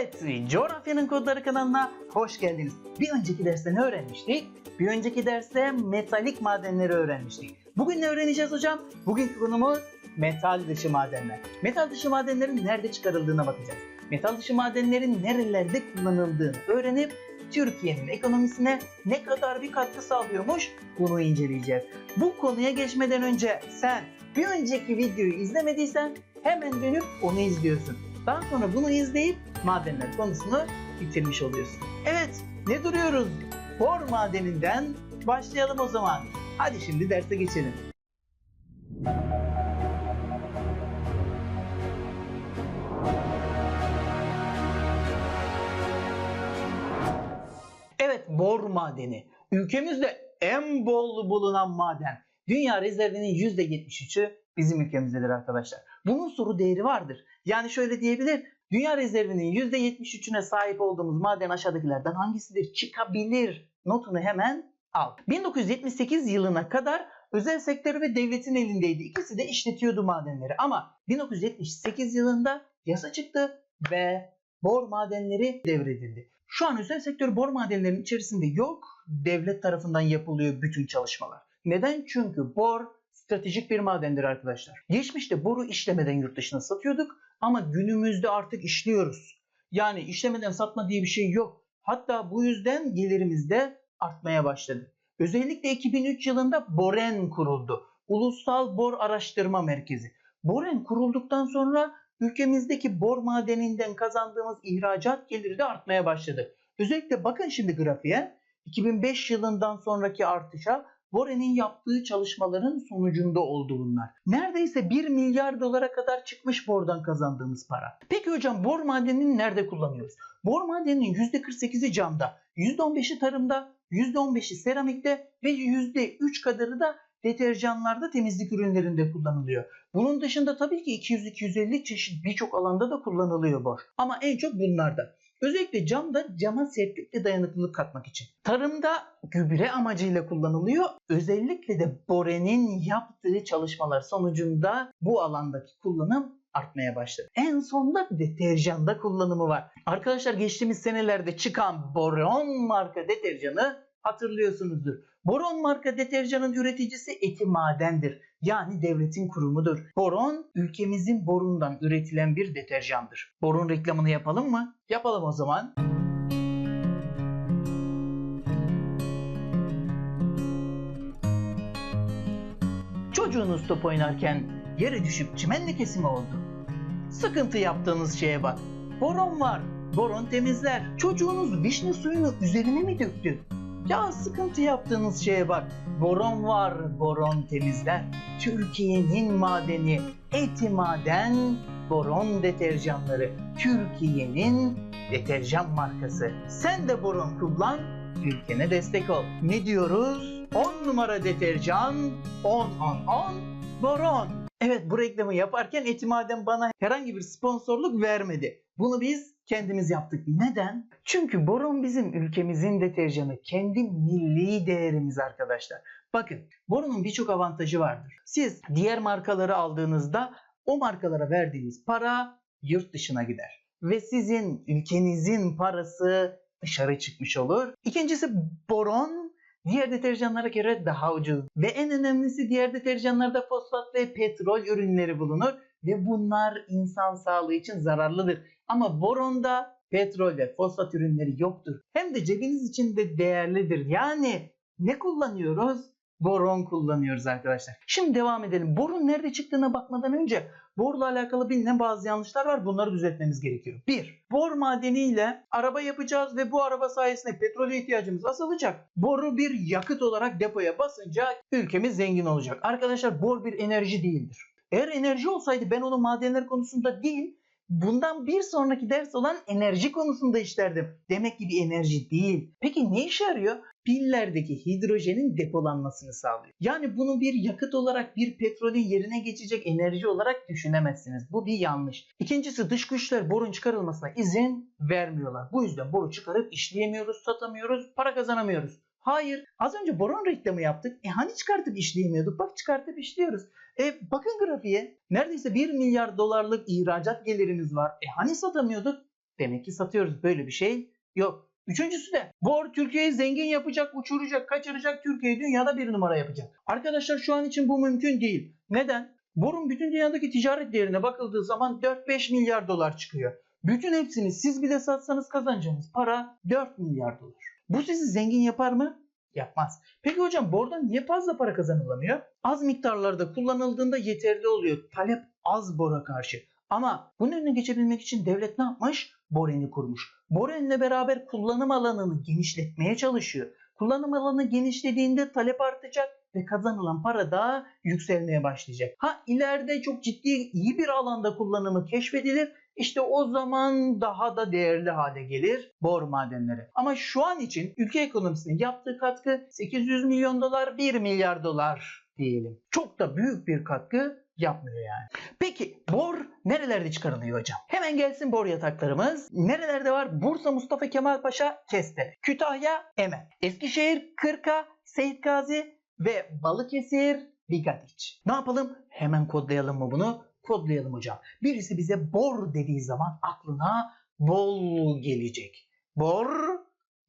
Evet, Coğrafyanın Kodları kanalına hoş geldiniz. Bir önceki derste ne öğrenmiştik? Bir önceki derste metalik madenleri öğrenmiştik. Bugün ne öğreneceğiz hocam? Bugünkü konumuz metal dışı madenler. Metal dışı madenlerin nerede çıkarıldığına bakacağız. Metal dışı madenlerin nerelerde kullanıldığını öğrenip Türkiye'nin ekonomisine ne kadar bir katkı sağlıyormuş bunu inceleyeceğiz. Bu konuya geçmeden önce sen bir önceki videoyu izlemediysen hemen dönüp onu izliyorsun. Daha sonra bunu izleyip madenler konusunu bitirmiş oluyorsun. Evet, ne duruyoruz? Bor madeninden başlayalım o zaman. Hadi şimdi derse geçelim. Evet, bor madeni. Ülkemizde en bol bulunan maden. Dünya rezervinin %73'ü bizim ülkemizdedir arkadaşlar. Bunun soru değeri vardır. Yani şöyle diyebilir. Dünya rezervinin %73'üne sahip olduğumuz maden aşağıdakilerden hangisidir? Çıkabilir. Notunu hemen al. 1978 yılına kadar özel sektör ve devletin elindeydi. İkisi de işletiyordu madenleri. Ama 1978 yılında yasa çıktı ve bor madenleri devredildi. Şu an özel sektör bor madenlerinin içerisinde yok. Devlet tarafından yapılıyor bütün çalışmalar. Neden? Çünkü bor stratejik bir madendir arkadaşlar. Geçmişte boru işlemeden yurt dışına satıyorduk ama günümüzde artık işliyoruz. Yani işlemeden satma diye bir şey yok. Hatta bu yüzden gelirimiz de artmaya başladı. Özellikle 2003 yılında Boren kuruldu. Ulusal Bor Araştırma Merkezi. Boren kurulduktan sonra ülkemizdeki bor madeninden kazandığımız ihracat geliri de artmaya başladı. Özellikle bakın şimdi grafiğe 2005 yılından sonraki artışa Boren'in yaptığı çalışmaların sonucunda oldu bunlar. Neredeyse 1 milyar dolara kadar çıkmış bordan kazandığımız para. Peki hocam bor madenini nerede kullanıyoruz? Bor madeninin %48'i camda, %15'i tarımda, %15'i seramikte ve %3 kadarı da deterjanlarda temizlik ürünlerinde kullanılıyor. Bunun dışında tabii ki 200-250 çeşit birçok alanda da kullanılıyor bor. Ama en çok bunlarda. Özellikle camda cama sertlik ve dayanıklılık katmak için. Tarımda gübre amacıyla kullanılıyor. Özellikle de Bore'nin yaptığı çalışmalar sonucunda bu alandaki kullanım artmaya başladı. En sonda deterjanda kullanımı var. Arkadaşlar geçtiğimiz senelerde çıkan Boron marka deterjanı hatırlıyorsunuzdur. Boron marka deterjanın üreticisi Eti Maden'dir. Yani devletin kurumudur. Boron ülkemizin borundan üretilen bir deterjandır. Boron reklamını yapalım mı? Yapalım o zaman. Çocuğunuz top oynarken yere düşüp çimen lekesi mi oldu? Sıkıntı yaptığınız şeye bak. Boron var. Boron temizler. Çocuğunuz vişne suyunu üzerine mi döktü? Ya sıkıntı yaptığınız şeye bak. Boron var, boron temizler. Türkiye'nin madeni, eti maden, boron deterjanları. Türkiye'nin deterjan markası. Sen de boron kullan, ülkene destek ol. Ne diyoruz? 10 numara deterjan, 10 10 10 boron. Evet bu reklamı yaparken Etimaden bana herhangi bir sponsorluk vermedi. Bunu biz kendimiz yaptık. Neden? Çünkü boron bizim ülkemizin deterjanı. Kendi milli değerimiz arkadaşlar. Bakın boronun birçok avantajı vardır. Siz diğer markaları aldığınızda o markalara verdiğiniz para yurt dışına gider. Ve sizin ülkenizin parası dışarı çıkmış olur. İkincisi boron diğer deterjanlara göre daha ucuz. Ve en önemlisi diğer deterjanlarda fosfat ve petrol ürünleri bulunur ve bunlar insan sağlığı için zararlıdır. Ama boronda petrol ve fosfat ürünleri yoktur. Hem de cebiniz için de değerlidir. Yani ne kullanıyoruz? Boron kullanıyoruz arkadaşlar. Şimdi devam edelim. Borun nerede çıktığına bakmadan önce borla alakalı bilinen bazı yanlışlar var. Bunları düzeltmemiz gerekiyor. 1. Bor madeniyle araba yapacağız ve bu araba sayesinde petrole ihtiyacımız azalacak. Boru bir yakıt olarak depoya basınca ülkemiz zengin olacak. Arkadaşlar bor bir enerji değildir. Eğer enerji olsaydı ben onu madenler konusunda değil bundan bir sonraki ders olan enerji konusunda işlerdim. Demek ki bir enerji değil. Peki ne işe yarıyor? Pillerdeki hidrojenin depolanmasını sağlıyor. Yani bunu bir yakıt olarak bir petrolün yerine geçecek enerji olarak düşünemezsiniz. Bu bir yanlış. İkincisi dış güçler borun çıkarılmasına izin vermiyorlar. Bu yüzden boru çıkarıp işleyemiyoruz, satamıyoruz, para kazanamıyoruz. Hayır. Az önce boron reklamı yaptık. E hani çıkartıp işleyemiyorduk? Bak çıkartıp işliyoruz. E bakın grafiğe. Neredeyse 1 milyar dolarlık ihracat gelirimiz var. E hani satamıyorduk? Demek ki satıyoruz. Böyle bir şey yok. Üçüncüsü de bor Türkiye'yi zengin yapacak, uçuracak, kaçıracak, Türkiye'yi dünyada bir numara yapacak. Arkadaşlar şu an için bu mümkün değil. Neden? Borun bütün dünyadaki ticaret değerine bakıldığı zaman 4-5 milyar dolar çıkıyor. Bütün hepsini siz bile satsanız kazanacağınız para 4 milyar dolar. Bu sizi zengin yapar mı? Yapmaz. Peki hocam bordan niye fazla para kazanılamıyor? Az miktarlarda kullanıldığında yeterli oluyor. Talep az bora karşı. Ama bunun önüne geçebilmek için devlet ne yapmış? Boren'i kurmuş. Boren'le beraber kullanım alanını genişletmeye çalışıyor. Kullanım alanı genişlediğinde talep artacak ve kazanılan para da yükselmeye başlayacak. Ha ileride çok ciddi iyi bir alanda kullanımı keşfedilir. İşte o zaman daha da değerli hale gelir bor madenleri. Ama şu an için ülke ekonomisine yaptığı katkı 800 milyon dolar 1 milyar dolar diyelim. Çok da büyük bir katkı yapmıyor yani. Peki bor nerelerde çıkarılıyor hocam? Hemen gelsin bor yataklarımız. Nerelerde var? Bursa Mustafa Kemal Paşa Keste, Kütahya Emen, Eskişehir Kırka, Seyit Gazi ve Balıkesir Bigadiç. Ne yapalım? Hemen kodlayalım mı bunu? Kodlayalım hocam. Birisi bize bor dediği zaman aklına bol gelecek. Bor,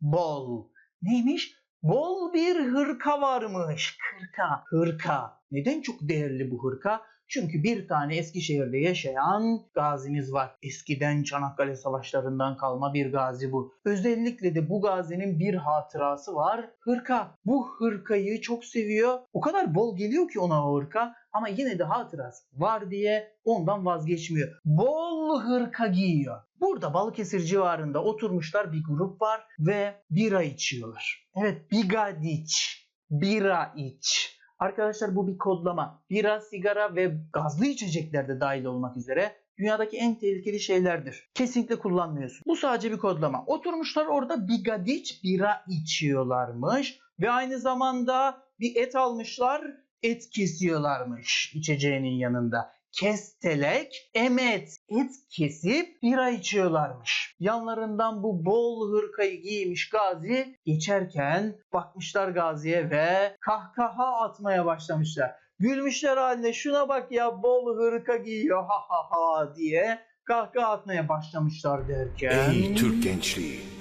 bol. Neymiş? Bol bir hırka varmış. Kırka, hırka. Neden çok değerli bu hırka? Çünkü bir tane Eskişehir'de yaşayan gazimiz var. Eskiden Çanakkale savaşlarından kalma bir gazi bu. Özellikle de bu gazinin bir hatırası var. Hırka. Bu hırkayı çok seviyor. O kadar bol geliyor ki ona o hırka. Ama yine de hatırası var diye ondan vazgeçmiyor. Bol hırka giyiyor. Burada Balıkesir civarında oturmuşlar bir grup var ve bira içiyorlar. Evet bigadiç. Bira iç. Arkadaşlar bu bir kodlama. Bira, sigara ve gazlı içecekler de dahil olmak üzere dünyadaki en tehlikeli şeylerdir. Kesinlikle kullanmıyorsun. Bu sadece bir kodlama. Oturmuşlar orada bigadiç bira içiyorlarmış ve aynı zamanda bir et almışlar, et kesiyorlarmış içeceğinin yanında. Kestelek, emet, et kesip bira içiyorlarmış. Yanlarından bu bol hırkayı giymiş Gazi geçerken bakmışlar Gazi'ye ve kahkaha atmaya başlamışlar. Gülmüşler haline şuna bak ya bol hırka giyiyor ha ha ha diye kahkaha atmaya başlamışlar derken. Ey Türk gençliği!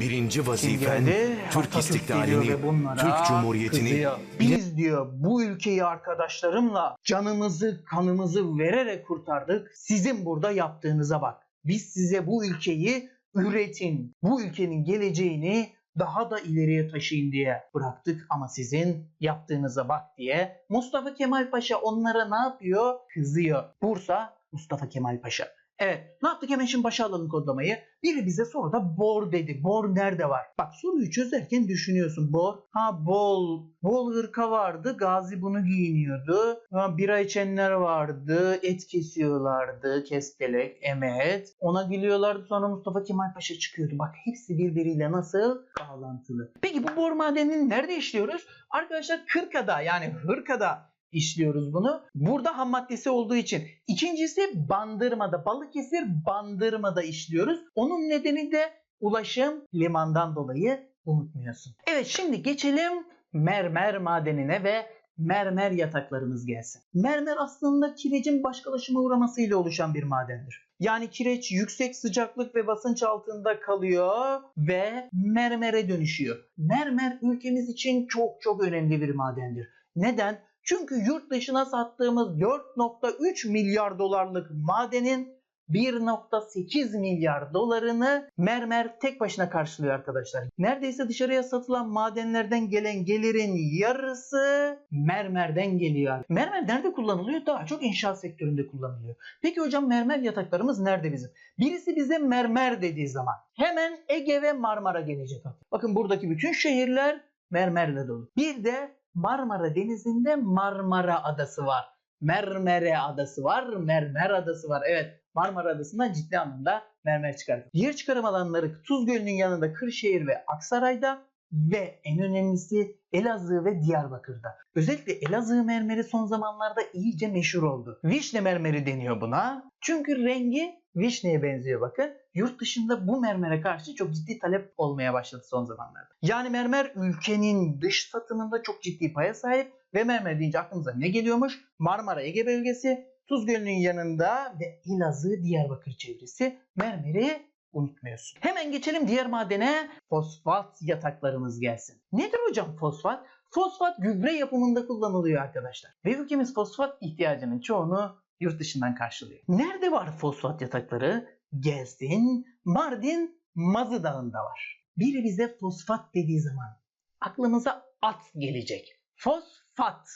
Birinci vazifen geldi? Türk Atatürk istiklalini, geliyor ve bunlara Türk Cumhuriyeti'ni kızıyor. Biz diyor bu ülkeyi arkadaşlarımla canımızı kanımızı vererek kurtardık. Sizin burada yaptığınıza bak. Biz size bu ülkeyi üretin. Bu ülkenin geleceğini daha da ileriye taşıyın diye bıraktık ama sizin yaptığınıza bak diye Mustafa Kemal Paşa onlara ne yapıyor? Kızıyor. Bursa Mustafa Kemal Paşa. Evet ne yaptık hemen şimdi başa alalım kodlamayı. Biri bize soruda bor dedi. Bor nerede var? Bak soruyu çözerken düşünüyorsun. Bor. Ha bol. Bol hırka vardı. Gazi bunu giyiniyordu. Ha, bira içenler vardı. Et kesiyorlardı. Kestelek, emet. Ona gülüyorlardı. Sonra Mustafa Kemal Paşa çıkıyordu. Bak hepsi birbiriyle nasıl bağlantılı. Peki bu bor madenini nerede işliyoruz? Arkadaşlar Kırka'da yani Hırka'da işliyoruz bunu. Burada ham maddesi olduğu için. İkincisi Bandırma'da. Balıkesir Bandırma'da işliyoruz. Onun nedeni de ulaşım limandan dolayı unutmuyorsun. Evet şimdi geçelim mermer madenine ve mermer yataklarımız gelsin. Mermer aslında kirecin başkalaşıma uğramasıyla oluşan bir madendir. Yani kireç yüksek sıcaklık ve basınç altında kalıyor ve mermere dönüşüyor. Mermer ülkemiz için çok çok önemli bir madendir. Neden? Çünkü yurt dışına sattığımız 4.3 milyar dolarlık madenin 1.8 milyar dolarını mermer tek başına karşılıyor arkadaşlar. Neredeyse dışarıya satılan madenlerden gelen gelirin yarısı mermerden geliyor. Mermer nerede kullanılıyor? Daha çok inşaat sektöründe kullanılıyor. Peki hocam mermer yataklarımız nerede bizim? Birisi bize mermer dediği zaman hemen Ege ve Marmara gelecek. Bakın buradaki bütün şehirler mermerle dolu. Bir de Marmara Denizi'nde Marmara Adası var. Mermere Adası var, Mermer Adası var. Evet Marmara Adası'ndan ciddi anlamda mermer çıkartır. Diğer çıkarım alanları Tuz Gölü'nün yanında Kırşehir ve Aksaray'da ve en önemlisi Elazığ ve Diyarbakır'da. Özellikle Elazığ mermeri son zamanlarda iyice meşhur oldu. Vişne mermeri deniyor buna. Çünkü rengi vişneye benziyor bakın. Yurt dışında bu mermere karşı çok ciddi talep olmaya başladı son zamanlarda. Yani mermer ülkenin dış satımında çok ciddi paya sahip ve mermer deyince aklımıza ne geliyormuş? Marmara Ege bölgesi, Tuz Gölü'nün yanında ve Elazığ Diyarbakır çevresi mermeri unutmuyorsun. Hemen geçelim diğer madene. Fosfat yataklarımız gelsin. Nedir hocam fosfat? Fosfat gübre yapımında kullanılıyor arkadaşlar. Ve ülkemiz fosfat ihtiyacının çoğunu yurt dışından karşılıyor. Nerede var fosfat yatakları? Gelsin Mardin Mazı Dağı'nda var. Biri bize fosfat dediği zaman aklımıza at gelecek. Fosfat,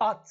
at.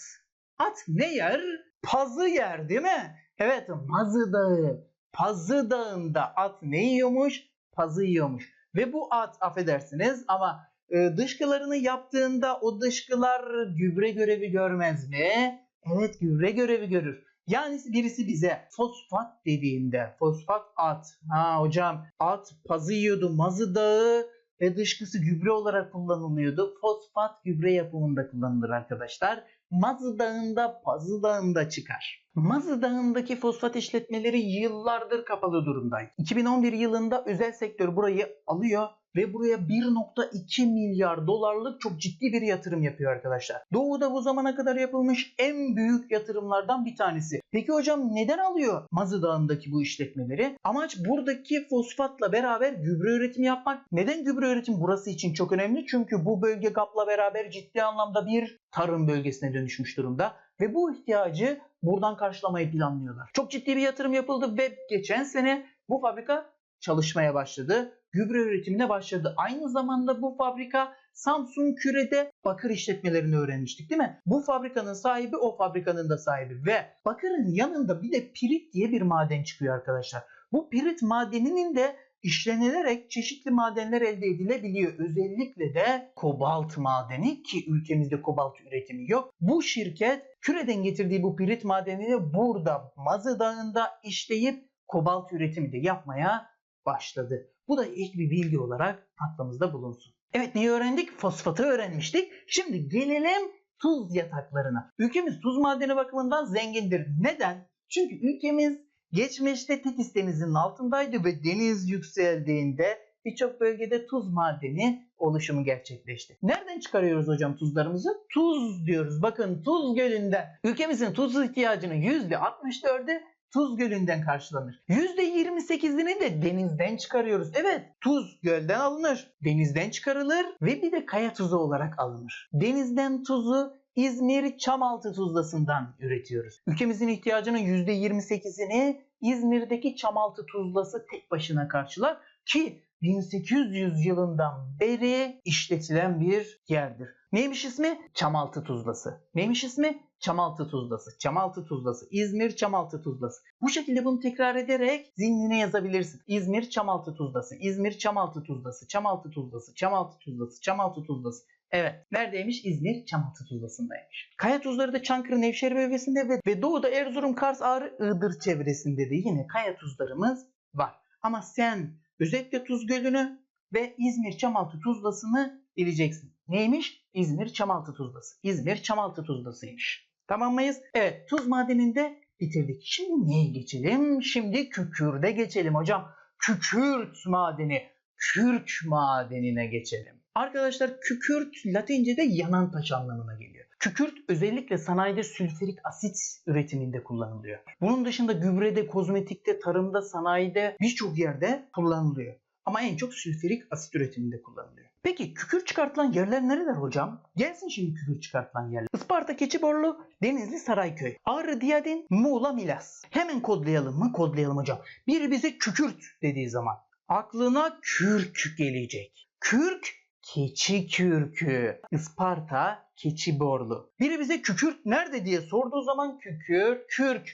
At ne yer? Pazı yer değil mi? Evet Mazı Dağı. Pazı Dağı'nda at ne yiyormuş? Pazı yiyormuş. Ve bu at affedersiniz ama e, dışkılarını yaptığında o dışkılar gübre görevi görmez mi? Evet gübre görevi görür. Yani birisi bize fosfat dediğinde fosfat at. Ha hocam at pazı yiyordu mazı dağı ve dışkısı gübre olarak kullanılıyordu. Fosfat gübre yapımında kullanılır arkadaşlar. Mazı Dağı'nda, Pazı Dağı'nda çıkar. Mazı Dağı'ndaki fosfat işletmeleri yıllardır kapalı durumdaydı. 2011 yılında özel sektör burayı alıyor ve buraya 1.2 milyar dolarlık çok ciddi bir yatırım yapıyor arkadaşlar. Doğu'da bu zamana kadar yapılmış en büyük yatırımlardan bir tanesi. Peki hocam neden alıyor Mazı Dağı'ndaki bu işletmeleri? Amaç buradaki fosfatla beraber gübre üretimi yapmak. Neden gübre üretimi burası için çok önemli? Çünkü bu bölge GAP'la beraber ciddi anlamda bir tarım bölgesine dönüşmüş durumda. Ve bu ihtiyacı buradan karşılamayı planlıyorlar. Çok ciddi bir yatırım yapıldı ve geçen sene bu fabrika çalışmaya başladı. Gübre üretimine başladı. Aynı zamanda bu fabrika Samsun Küre'de bakır işletmelerini öğrenmiştik değil mi? Bu fabrikanın sahibi o fabrikanın da sahibi ve bakırın yanında bir de pirit diye bir maden çıkıyor arkadaşlar. Bu pirit madeninin de işlenilerek çeşitli madenler elde edilebiliyor. Özellikle de kobalt madeni ki ülkemizde kobalt üretimi yok. Bu şirket küreden getirdiği bu pirit madenini burada Mazı Dağı'nda işleyip kobalt üretimi de yapmaya başladı. Bu da ilk bir bilgi olarak aklımızda bulunsun. Evet neyi öğrendik? Fosfatı öğrenmiştik. Şimdi gelelim tuz yataklarına. Ülkemiz tuz madeni bakımından zengindir. Neden? Çünkü ülkemiz geçmişte Tetis denizinin altındaydı ve deniz yükseldiğinde birçok bölgede tuz madeni oluşumu gerçekleşti. Nereden çıkarıyoruz hocam tuzlarımızı? Tuz diyoruz. Bakın tuz gölünden. Ülkemizin tuz ihtiyacının %64'ü Tuz Gölü'nden karşılanır. %28'ini de denizden çıkarıyoruz. Evet tuz gölden alınır, denizden çıkarılır ve bir de kaya tuzu olarak alınır. Denizden tuzu İzmir Çamaltı tuzlasından üretiyoruz. Ülkemizin ihtiyacının %28'ini İzmir'deki Çamaltı tuzlası tek başına karşılar ki 1800 yılından beri işletilen bir yerdir. Neymiş ismi? Çamaltı tuzlası. Neymiş ismi? Çamaltı tuzlası. Çamaltı tuzlası. İzmir Çamaltı tuzlası. Bu şekilde bunu tekrar ederek zihnine yazabilirsin. İzmir Çamaltı tuzlası. İzmir Çamaltı tuzlası. Çamaltı tuzlası. Çamaltı tuzlası. Çamaltı tuzlası. Evet. Neredeymiş? İzmir Çamaltı tuzlasındaymış. Kaya tuzları da Çankırı Nevşehir bölgesinde ve, ve doğuda Erzurum, Kars, Ağrı, Iğdır çevresinde de yine kaya tuzlarımız var. Ama sen özellikle Tuz Gölü'nü ve İzmir Çamaltı tuzlasını bileceksin. Neymiş? İzmir Çamaltı tuzlası. İzmir Çamaltı tuzlasıymış. Tamam mıyız? Evet tuz madeninde bitirdik. Şimdi neye geçelim? Şimdi kükürde geçelim hocam. Kükürt madeni. Kürk madenine geçelim. Arkadaşlar kükürt Latince'de yanan taş anlamına geliyor. Kükürt özellikle sanayide sülfürik asit üretiminde kullanılıyor. Bunun dışında gübrede, kozmetikte, tarımda, sanayide birçok yerde kullanılıyor. Ama en çok sülfürik asit üretiminde kullanılıyor. Peki kükürt çıkartılan yerler nereler hocam? Gelsin şimdi kükürt çıkartılan yerler. Isparta, Keçiborlu, Denizli, Sarayköy, Ağrı, Diyadin, Muğla, Milas. Hemen kodlayalım mı? Kodlayalım hocam. Biri bize kükürt dediği zaman aklına kürk gelecek. Kürk keçi kürkü. Isparta, Keçiborlu. Biri bize kükürt nerede diye sorduğu zaman kükürt, kürk.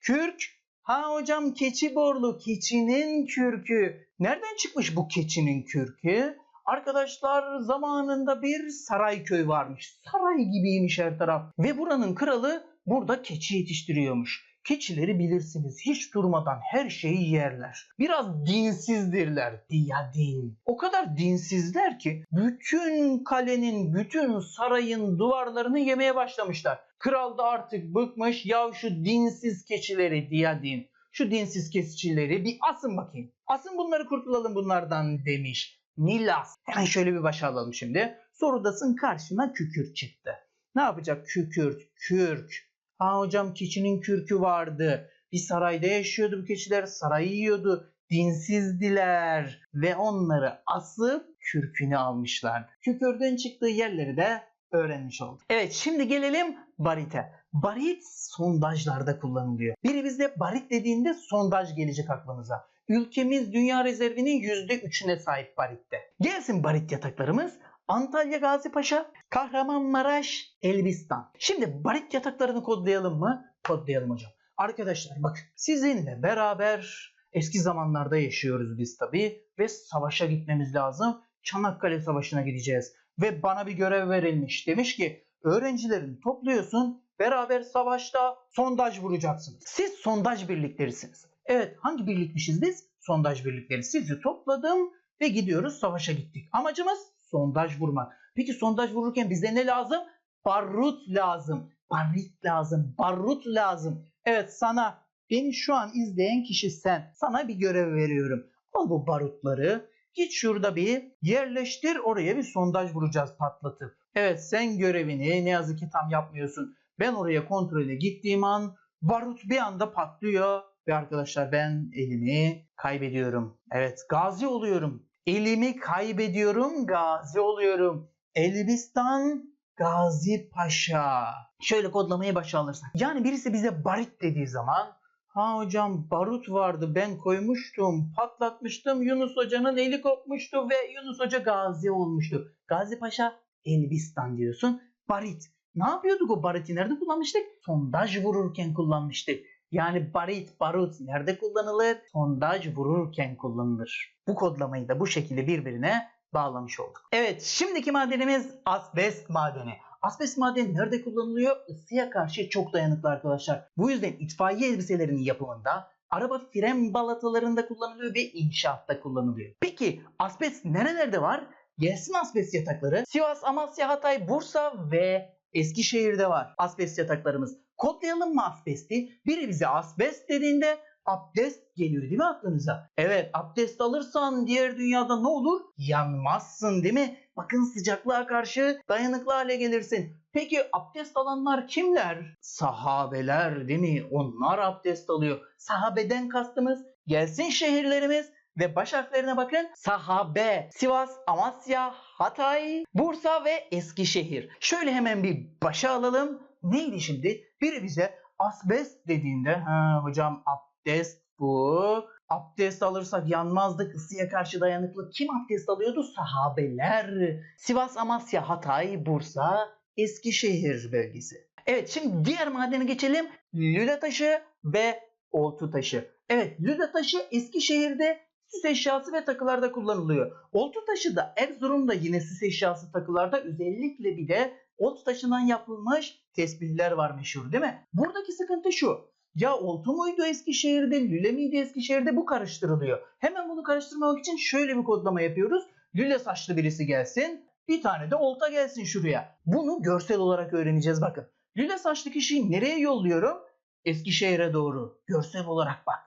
Kürk Ha hocam keçi borlu, keçinin kürkü. Nereden çıkmış bu keçinin kürkü? Arkadaşlar zamanında bir saray köy varmış. Saray gibiymiş her taraf. Ve buranın kralı burada keçi yetiştiriyormuş. Keçileri bilirsiniz hiç durmadan her şeyi yerler. Biraz dinsizdirler. Diyadin. O kadar dinsizler ki bütün kalenin, bütün sarayın duvarlarını yemeye başlamışlar. Kral da artık bıkmış ya şu dinsiz keçileri diyadin. Şu dinsiz keçileri bir asın bakayım. Asın bunları kurtulalım bunlardan demiş. Milas. Hemen şöyle bir başa alalım şimdi. Sorudasın karşına kükürt çıktı. Ne yapacak kükürt, kürk? Ha hocam keçinin kürkü vardı. Bir sarayda yaşıyordu bu keçiler. Sarayı yiyordu. dinsizdiler ve onları asıp kürkünü almışlar. Kükürdün çıktığı yerleri de öğrenmiş olduk. Evet şimdi gelelim barite. Barit sondajlarda kullanılıyor. Biri bize barit dediğinde sondaj gelecek aklımıza. Ülkemiz dünya rezervinin %3'üne sahip baritte. Gelsin barit yataklarımız. Antalya Gazi Paşa, Kahramanmaraş, Elbistan. Şimdi barit yataklarını kodlayalım mı? Kodlayalım hocam. Arkadaşlar bak sizinle beraber eski zamanlarda yaşıyoruz biz tabii ve savaşa gitmemiz lazım. Çanakkale Savaşı'na gideceğiz ve bana bir görev verilmiş. Demiş ki öğrencilerini topluyorsun beraber savaşta sondaj vuracaksınız. Siz sondaj birliklerisiniz. Evet hangi birlikmişiz biz? Sondaj birlikleri. Sizi topladım ve gidiyoruz savaşa gittik. Amacımız sondaj vurmak. Peki sondaj vururken bize ne lazım? Barut lazım. Barit lazım. Barut lazım. Evet sana beni şu an izleyen kişi sen. Sana bir görev veriyorum. Al bu barutları. Git şurada bir yerleştir. Oraya bir sondaj vuracağız patlatıp. Evet sen görevini ne yazık ki tam yapmıyorsun. Ben oraya kontrole gittiğim an barut bir anda patlıyor. Ve arkadaşlar ben elimi kaybediyorum. Evet gazi oluyorum. Elimi kaybediyorum gazi oluyorum. Elbistan Gazi Paşa. Şöyle kodlamaya başa alırsak. Yani birisi bize barit dediği zaman ha hocam barut vardı ben koymuştum patlatmıştım Yunus Hoca'nın eli kopmuştu ve Yunus Hoca gazi olmuştu. Gazi Paşa Elbistan diyorsun. Barit. Ne yapıyorduk o bariti nerede kullanmıştık? Sondaj vururken kullanmıştık. Yani barit, barut nerede kullanılır? Sondaj vururken kullanılır. Bu kodlamayı da bu şekilde birbirine bağlamış olduk. Evet şimdiki madenimiz asbest madeni. Asbest madeni nerede kullanılıyor? Isıya karşı çok dayanıklı arkadaşlar. Bu yüzden itfaiye elbiselerinin yapımında, araba fren balatalarında kullanılıyor ve inşaatta kullanılıyor. Peki asbest nerelerde var? Gelsin asbest yatakları. Sivas, Amasya, Hatay, Bursa ve Eskişehir'de var asbest yataklarımız. Kodlayalım mı asbesti? Biri bize asbest dediğinde abdest geliyor değil mi aklınıza? Evet abdest alırsan diğer dünyada ne olur? Yanmazsın değil mi? Bakın sıcaklığa karşı dayanıklı hale gelirsin. Peki abdest alanlar kimler? Sahabeler değil mi? Onlar abdest alıyor. Sahabeden kastımız gelsin şehirlerimiz ve baş harflerine bakın. Sahabe, Sivas, Amasya, Hatay, Bursa ve Eskişehir. Şöyle hemen bir başa alalım. Neydi şimdi? Biri bize asbest dediğinde ha hocam abdest bu. Abdest alırsak yanmazdık. ısıya karşı dayanıklı. Kim abdest alıyordu? Sahabeler. Sivas, Amasya, Hatay, Bursa, Eskişehir bölgesi. Evet şimdi diğer madene geçelim. Lüle taşı ve oltu taşı. Evet lüle taşı Eskişehir'de süs eşyası ve takılarda kullanılıyor. Oltu taşı da Erzurum'da yine süs eşyası takılarda özellikle bir de oltu taşından yapılmış tesbihler var meşhur değil mi? Buradaki sıkıntı şu. Ya oltu muydu Eskişehir'de, lüle miydi Eskişehir'de bu karıştırılıyor. Hemen bunu karıştırmamak için şöyle bir kodlama yapıyoruz. Lüle saçlı birisi gelsin, bir tane de olta gelsin şuraya. Bunu görsel olarak öğreneceğiz bakın. Lüle saçlı kişiyi nereye yolluyorum? Eskişehir'e doğru. Görsel olarak bak.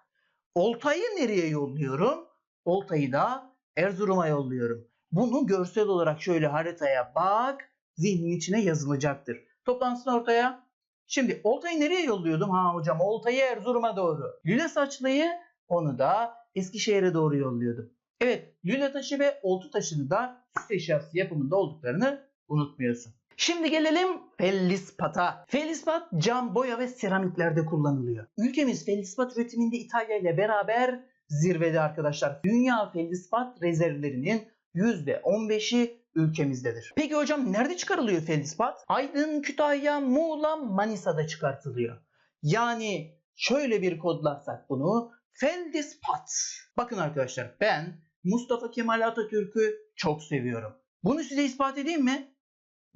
Oltayı nereye yolluyorum? Oltayı da Erzurum'a yolluyorum. Bunu görsel olarak şöyle haritaya bak, zihnin içine yazılacaktır. Toplansın ortaya. Şimdi oltayı nereye yolluyordum? Ha hocam oltayı Erzurum'a doğru. Lüle saçlıyı onu da Eskişehir'e doğru yolluyordum. Evet lüle taşı ve oltu taşını da süs yapımında olduklarını unutmuyorsun. Şimdi gelelim fellispata. Fellispat cam, boya ve seramiklerde kullanılıyor. Ülkemiz fellispat üretiminde İtalya ile beraber zirvede arkadaşlar. Dünya fellispat rezervlerinin %15'i ülkemizdedir. Peki hocam nerede çıkarılıyor feldispat? Aydın, Kütahya, Muğla, Manisa'da çıkartılıyor. Yani şöyle bir kodlarsak bunu feldispat. Bakın arkadaşlar ben Mustafa Kemal Atatürk'ü çok seviyorum. Bunu size ispat edeyim mi?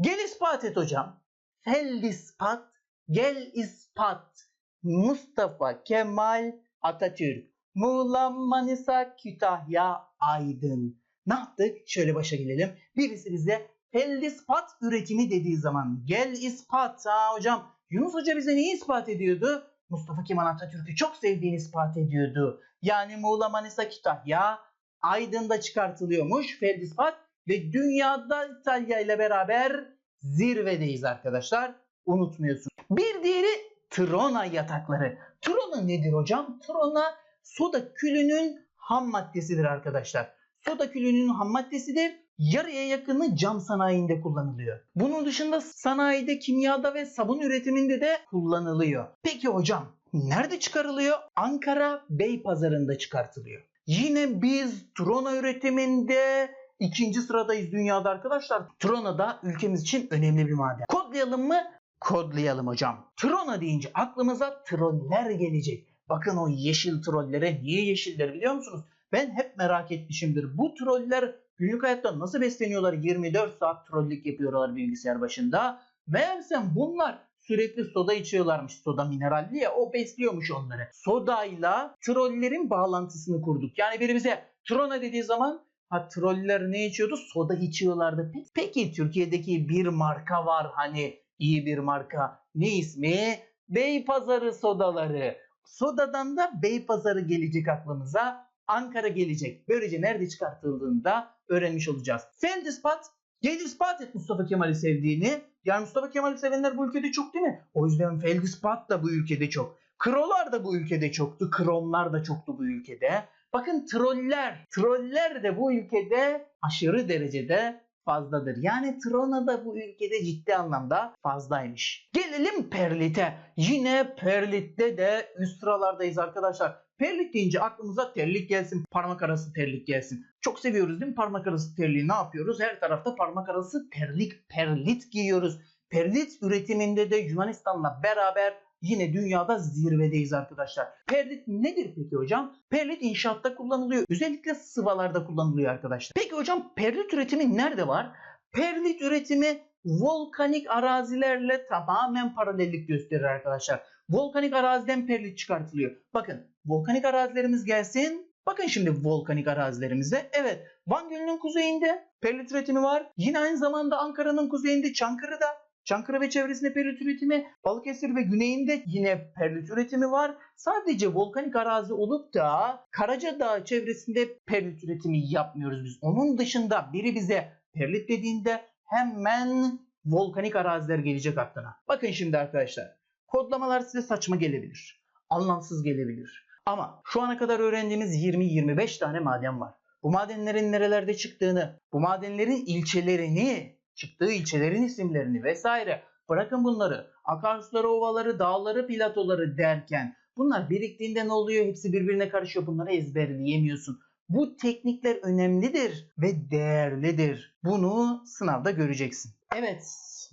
Gel ispat et hocam. Feldispat, gel ispat. Mustafa Kemal Atatürk. Muğla, Manisa, Kütahya, Aydın. Ne yaptık? Şöyle başa gelelim. Birisi bize feldispat üretimi dediği zaman gel ispat. Ha hocam Yunus Hoca bize neyi ispat ediyordu? Mustafa Kemal Atatürk'ü çok sevdiğini ispat ediyordu. Yani Muğla, Manisa, Kütahya, Aydın'da çıkartılıyormuş feldispat ve dünyada İtalya ile beraber zirvedeyiz arkadaşlar. Unutmuyorsun. Bir diğeri Trona yatakları. Trona nedir hocam? Trona soda külünün ham maddesidir arkadaşlar. Soda külünün ham maddesidir. Yarıya yakını cam sanayinde kullanılıyor. Bunun dışında sanayide, kimyada ve sabun üretiminde de kullanılıyor. Peki hocam nerede çıkarılıyor? Ankara Beypazarı'nda çıkartılıyor. Yine biz Trona üretiminde ikinci sıradayız dünyada arkadaşlar. Trona da ülkemiz için önemli bir maden. Kodlayalım mı? Kodlayalım hocam. Trona deyince aklımıza troller gelecek. Bakın o yeşil trollere niye yeşiller biliyor musunuz? Ben hep merak etmişimdir. Bu troller günlük hayatta nasıl besleniyorlar? 24 saat trollük yapıyorlar bilgisayar başında. Meğersem bunlar sürekli soda içiyorlarmış. Soda mineralli ya o besliyormuş onları. Sodayla trollerin bağlantısını kurduk. Yani biri bize Trona dediği zaman ha troller ne içiyordu? Soda içiyorlardı. Pe- Peki Türkiye'deki bir marka var hani iyi bir marka. Ne ismi? Beypazarı sodaları. Sodadan da Beypazarı gelecek aklımıza. Ankara gelecek. Böylece nerede çıkartıldığını da öğrenmiş olacağız. Feldispat Gelir ispat et Mustafa Kemal'i sevdiğini. Yani Mustafa Kemal'i sevenler bu ülkede çok değil mi? O yüzden Feldispat da bu ülkede çok. Krolar da bu ülkede çoktu. Kromlar da çoktu bu ülkede. Bakın troller. Troller de bu ülkede aşırı derecede fazladır. Yani Trona da bu ülkede ciddi anlamda fazlaymış. Gelelim Perlit'e. Yine Perlit'te de üst sıralardayız arkadaşlar. Perlit deyince aklımıza terlik gelsin, parmak arası terlik gelsin. Çok seviyoruz değil mi parmak arası terliği? Ne yapıyoruz? Her tarafta parmak arası terlik, perlit giyiyoruz. Perlit üretiminde de Yunanistan'la beraber yine dünyada zirvedeyiz arkadaşlar. Perlit nedir peki hocam? Perlit inşaatta kullanılıyor. Özellikle sıvalarda kullanılıyor arkadaşlar. Peki hocam perlit üretimi nerede var? Perlit üretimi volkanik arazilerle tamamen paralellik gösterir arkadaşlar. Volkanik araziden perlit çıkartılıyor. Bakın volkanik arazilerimiz gelsin. Bakın şimdi volkanik arazilerimize. Evet Van Gölü'nün kuzeyinde perlit üretimi var. Yine aynı zamanda Ankara'nın kuzeyinde Çankırı'da Çankırı ve çevresinde perlit üretimi, Balıkesir ve güneyinde yine perlit üretimi var. Sadece volkanik arazi olup da Karacadağ çevresinde perlit üretimi yapmıyoruz biz. Onun dışında biri bize perlit dediğinde hemen volkanik araziler gelecek aklına. Bakın şimdi arkadaşlar. Kodlamalar size saçma gelebilir. Anlamsız gelebilir. Ama şu ana kadar öğrendiğimiz 20-25 tane maden var. Bu madenlerin nerelerde çıktığını, bu madenlerin ilçelerini, çıktığı ilçelerin isimlerini vesaire bırakın bunları. Akarsuları, ovaları, dağları, platoları derken bunlar biriktiğinde ne oluyor? Hepsi birbirine karışıyor. Bunları ezberleyemiyorsun. Bu teknikler önemlidir ve değerlidir. Bunu sınavda göreceksin. Evet,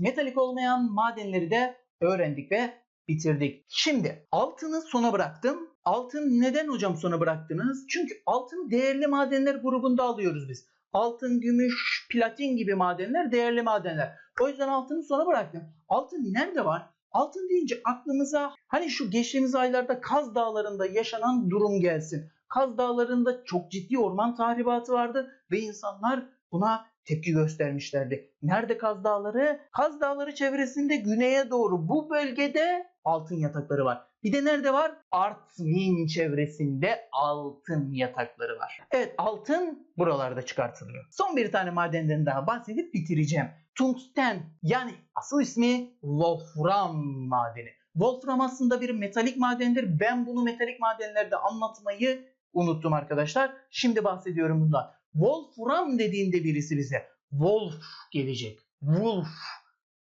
metalik olmayan madenleri de öğrendik ve bitirdik. Şimdi altını sona bıraktım. Altın neden hocam sona bıraktınız? Çünkü altın değerli madenler grubunda alıyoruz biz. Altın, gümüş, platin gibi madenler değerli madenler. O yüzden altını sona bıraktım. Altın nerede var? Altın deyince aklımıza hani şu geçtiğimiz aylarda Kaz Dağları'nda yaşanan durum gelsin. Kaz Dağları'nda çok ciddi orman tahribatı vardı ve insanlar buna tepki göstermişlerdi. Nerede Kaz Dağları? Kaz Dağları çevresinde güneye doğru bu bölgede altın yatakları var. Bir de nerede var? Artvin çevresinde altın yatakları var. Evet altın buralarda çıkartılıyor. Son bir tane madenden daha bahsedip bitireceğim. Tungsten yani asıl ismi Wolfram madeni. Wolfram aslında bir metalik madendir. Ben bunu metalik madenlerde anlatmayı unuttum arkadaşlar. Şimdi bahsediyorum bundan. Wolfram dediğinde birisi bize Wolf gelecek. Wolf.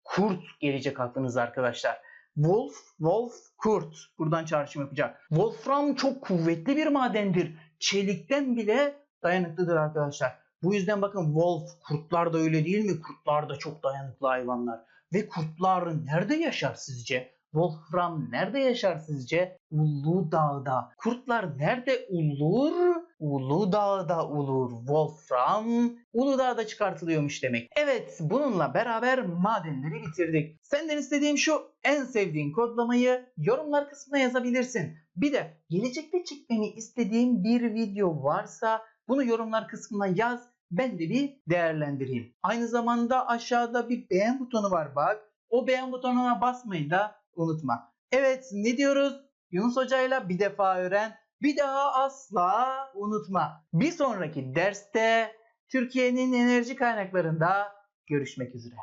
Kurt gelecek aklınıza arkadaşlar. Wolf, Wolf, kurt. Buradan çağrışım yapacak. Wolfram çok kuvvetli bir madendir. Çelikten bile dayanıklıdır arkadaşlar. Bu yüzden bakın Wolf, kurtlar da öyle değil mi? Kurtlar da çok dayanıklı hayvanlar. Ve kurtlar nerede yaşar sizce? Wolfram nerede yaşar sizce? Uludağ'da. Kurtlar nerede ulur? Uludağ'da ulur. Wolfram Uludağ'da çıkartılıyormuş demek. Evet bununla beraber madenleri bitirdik. Senden istediğim şu en sevdiğin kodlamayı yorumlar kısmına yazabilirsin. Bir de gelecekte çekmemi istediğim bir video varsa bunu yorumlar kısmına yaz. Ben de bir değerlendireyim. Aynı zamanda aşağıda bir beğen butonu var bak. O beğen butonuna basmayı da unutma. Evet ne diyoruz? Yunus Hoca'yla bir defa öğren, bir daha asla unutma. Bir sonraki derste Türkiye'nin enerji kaynaklarında görüşmek üzere.